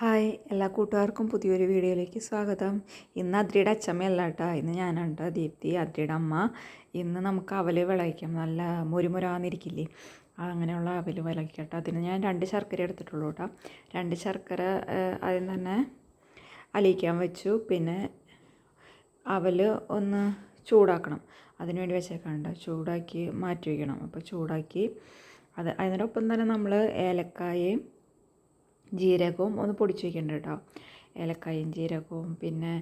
Hi എല്ലാ കൂട്ടുകാർക്കും പുതിയൊരു വീഡിയോയിലേക്ക് സ്വാഗതം. ഇന്ന് അദ്രിയുടെ അച്ഛമ്മയല്ല കേട്ടോ. ഇന്ന് ഞാനാണ് കേട്ടോ ദീപ്തി അദ്രിയുടെ അമ്മ. ഇന്ന് നമുക്ക് അവൽ വിളയിക്കാം. നല്ല മുരുമുരാന്നിരിക്കില്ലേ? അങ്ങനെയുള്ള അവൽ വിളയിക്കട്ടെ അതിന് ഞാൻ രണ്ട് ശർക്കര എടുത്തിട്ടുള്ളൂ കേട്ടോ. രണ്ട് ശർക്കര ആദ്യം തന്നെ അലിയിക്കാൻ വെച്ചു. പിന്നെ അവൽ ഒന്ന് ചൂടാക്കണം. അതിന് വേണ്ടി വെച്ചേക്കാണ്ട് ചൂടാക്കി മാറ്റി വയ്ക്കണം. അപ്പോൾ ചൂടാക്കി അത് അതിനോടൊപ്പം തന്നെ നമ്മൾ ഏലക്കായയും ജീരകവും ഒന്ന് പൊടിച്ച് വെക്കേണ്ട കേട്ടോ ഏലക്കായും ജീരകവും പിന്നെ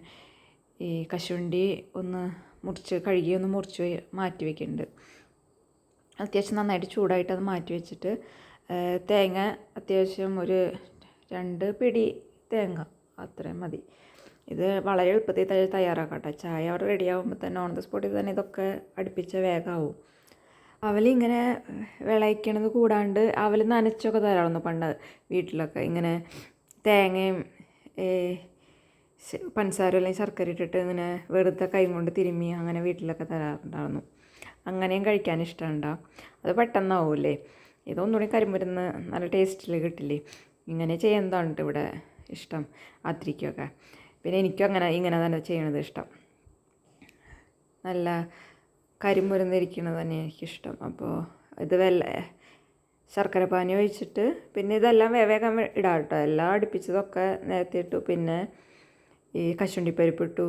ഈ കശുണ്ടി ഒന്ന് മുറിച്ച് കഴുകി ഒന്ന് മുറിച്ച് മാറ്റി വെക്കേണ്ടത് അത്യാവശ്യം നന്നായിട്ട് ചൂടായിട്ട് അത് മാറ്റി വെച്ചിട്ട് തേങ്ങ അത്യാവശ്യം ഒരു രണ്ട് പിടി തേങ്ങ അത്രയും മതി. ഇത് വളരെ എളുപ്പത്തിൽ തയ്യാറാക്കാം കേട്ടോ ചായ അവിടെ റെഡി ആകുമ്പോൾ തന്നെ ഓൺ ദ സ്പോട്ടിൽ തന്നെ ഇതൊക്കെ അടുപ്പിച്ച വേഗമാവും അവലിങ്ങനെ വിളയിക്കണത് കൂടാണ്ട് അവൽ നനച്ചൊക്കെ തരാറുണ്ട് പണ്ട് വീട്ടിലൊക്കെ. ഇങ്ങനെ തേങ്ങയും പഞ്ചസാര അല്ലെങ്കിൽ ശർക്കര ഇട്ടിട്ട് ഇങ്ങനെ വെറുതെ കൈ കൊണ്ട് തിരുമ്മി അങ്ങനെ വീട്ടിലൊക്കെ തരാറുണ്ടായിരുന്നു. അങ്ങനെയും കഴിക്കാൻ ഇഷ്ടമുണ്ടാവും അത് പെട്ടെന്നാവൂലേ ഇതൊന്നുകൂടി കരിമരുന്ന് നല്ല ടേസ്റ്റിൽ കിട്ടില്ലേ? ഇങ്ങനെ ചെയ്യുന്നതാണ് ഇവിടെ ഇഷ്ടം അത്രയ്ക്കൊക്കെ പിന്നെ എനിക്കും അങ്ങനെ ഇങ്ങനെ തന്നെ ചെയ്യണത് ഇഷ്ടം. നല്ല കരിമുരുന്നിരിക്കുന്നത് തന്നെ എനിക്കിഷ്ടം. അപ്പോൾ ഇത് വെല്ല ശർക്കര പാനി ഒഴിച്ചിട്ട് പിന്നെ ഇതെല്ലാം വേവേഗം ഇടാം കേട്ടോ എല്ലാം അടുപ്പിച്ചതൊക്കെ നേരത്തെ ഇട്ടു പിന്നെ ഈ കശുണ്ടി പരിപ്പിട്ടു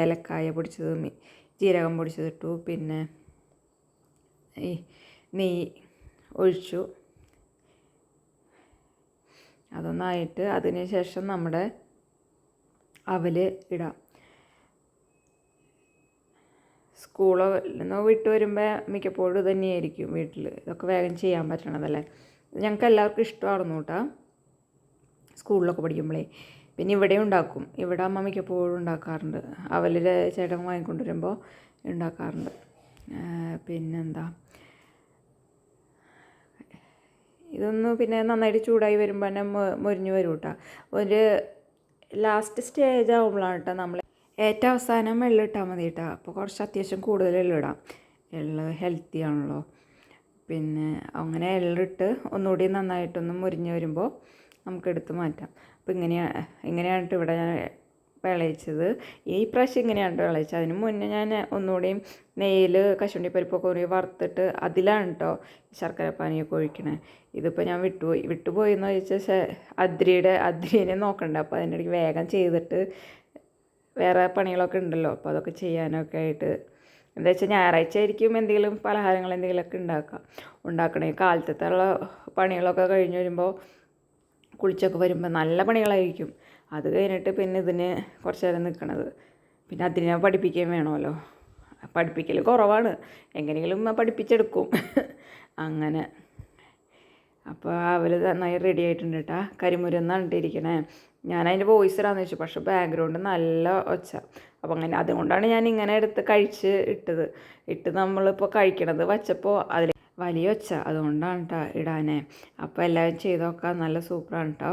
ഏലക്കായ പൊടിച്ചത് ജീരകം പൊടിച്ചതിട്ടു പിന്നെ ഈ നെയ്യ് ഒഴിച്ചു. അതൊന്നായിട്ട് അതിന് ശേഷം നമ്മുടെ അവൽ ഇടാം. സ്കൂളോ നിന്ന് വിട്ട് വരുമ്പോൾ മിക്കപ്പോഴും തന്നെയായിരിക്കും വീട്ടിൽ ഇതൊക്കെ വേഗം ചെയ്യാൻ പറ്റണതല്ലേ? ഞങ്ങൾക്ക് എല്ലാവർക്കും ഇഷ്ടമായിരുന്നു കേട്ടോ. സ്കൂളിലൊക്കെ പഠിക്കുമ്പോഴേ പിന്നെ ഇവിടെ ഉണ്ടാക്കും. ഇവിടെ അമ്മ മിക്കപ്പോഴും ഉണ്ടാക്കാറുണ്ട്. അവലിൽ ചേട്ടൻ വാങ്ങിക്കൊണ്ടുവരുമ്പോൾ ഉണ്ടാക്കാറുണ്ട്. പിന്നെന്താ? ഇതൊന്ന് പിന്നെ നന്നായിട്ട് ചൂടായി വരുമ്പോൾ തന്നെ മുരിഞ്ഞു മൊരിഞ്ഞ് വരും കേട്ടോ ഒരു ലാസ്റ്റ് സ്റ്റേജ് ആകുമ്പോഴാണ് കേട്ടോ നമ്മൾ ഏറ്റവും അവസാനം വെള്ളം ഇട്ടാൽ മതി കേട്ടോ അപ്പോൾ കുറച്ച് അത്യാവശ്യം കൂടുതൽ വെള്ളം ഇടാം എള്ള് ഹെൽത്തി ആണല്ലോ. പിന്നെ അങ്ങനെ എള്ളിട്ട് ഒന്നുകൂടി നന്നായിട്ടൊന്ന് മുരിഞ്ഞ് വരുമ്പോൾ നമുക്ക് എടുത്ത് മാറ്റാം. അപ്പോൾ ഇങ്ങനെയാണ് ഇങ്ങനെയാണ് ട്ടോ ഇവിടെ ഞാൻ വിളയിച്ചത്. ഈ പ്രാവശ്യം ഇങ്ങനെയാണ് വിളയിച്ചത്. അതിന് മുന്നേ ഞാൻ ഒന്നുകൂടിയും നെയ്യിൽ കശുണ്ടി പരിപ്പൊക്കെ കുറേ വറുത്തിട്ട് അതിലാണ് കേട്ടോ ശർക്കര പാനിയൊക്കെ ഒഴിക്കണേ. ഇതിപ്പോൾ ഞാൻ വിട്ടുപോയി. വിട്ടുപോയി എന്ന് ചോദിച്ചാൽ അദ്രിയുടെ അദ്രീനെ നോക്കണ്ട. അപ്പോൾ അതിന്റെ ഇടയ്ക്ക് വേഗം ചെയ്തിട്ട് വേറെ പണികളൊക്കെ ഉണ്ടല്ലോ അപ്പോൾ അതൊക്കെ ചെയ്യാനൊക്കെ ആയിട്ട്. എന്താ വെച്ചാൽ ഞായറാഴ്ച ആയിരിക്കും എന്തെങ്കിലും പലഹാരങ്ങൾ എന്തെങ്കിലുമൊക്കെ ഉണ്ടാക്കുക ഉണ്ടാക്കണേ. കാലത്തുള്ള പണികളൊക്കെ കഴിഞ്ഞ് വരുമ്പോൾ കുളിച്ചൊക്കെ വരുമ്പോൾ നല്ല പണികളായിരിക്കും. അത് കഴിഞ്ഞിട്ട് പിന്നെ ഇതിന് കുറച്ച് നേരം നിൽക്കണത് പിന്നെ അതിനെ പഠിപ്പിക്കുകയും വേണമല്ലോ. പഠിപ്പിക്കൽ കുറവാണ്. എങ്ങനെയെങ്കിലും പഠിപ്പിച്ചെടുക്കും. അങ്ങനെ. അപ്പോൾ അവർ നന്നായി റെഡി ആയിട്ടുണ്ട് കേട്ടോ കരിമുരുന്നാണ് ഇട്ടിരിക്കണേ. ഞാൻ അതിന്റെ വോയിസ് ഇടാന്ന് വെച്ചു. പക്ഷേ ബാക്ക്ഗ്രൗണ്ട് നല്ല ഒച്ച. അപ്പോൾ അങ്ങനെ അതുകൊണ്ടാണ് ഞാൻ ഇങ്ങനെ എടുത്ത് കഴിച്ച് ഇട്ടത്. ഇട്ട് നമ്മളിപ്പോൾ കഴിക്കണത് വച്ചപ്പോൾ അതിൽ വലിയ ഒച്ച. അതുകൊണ്ടാണ് കേട്ടോ ഇടാനേ. അപ്പോൾ എല്ലാവരും ചെയ്ത് നോക്കാം. നല്ല സൂപ്പറാണ് കേട്ടോ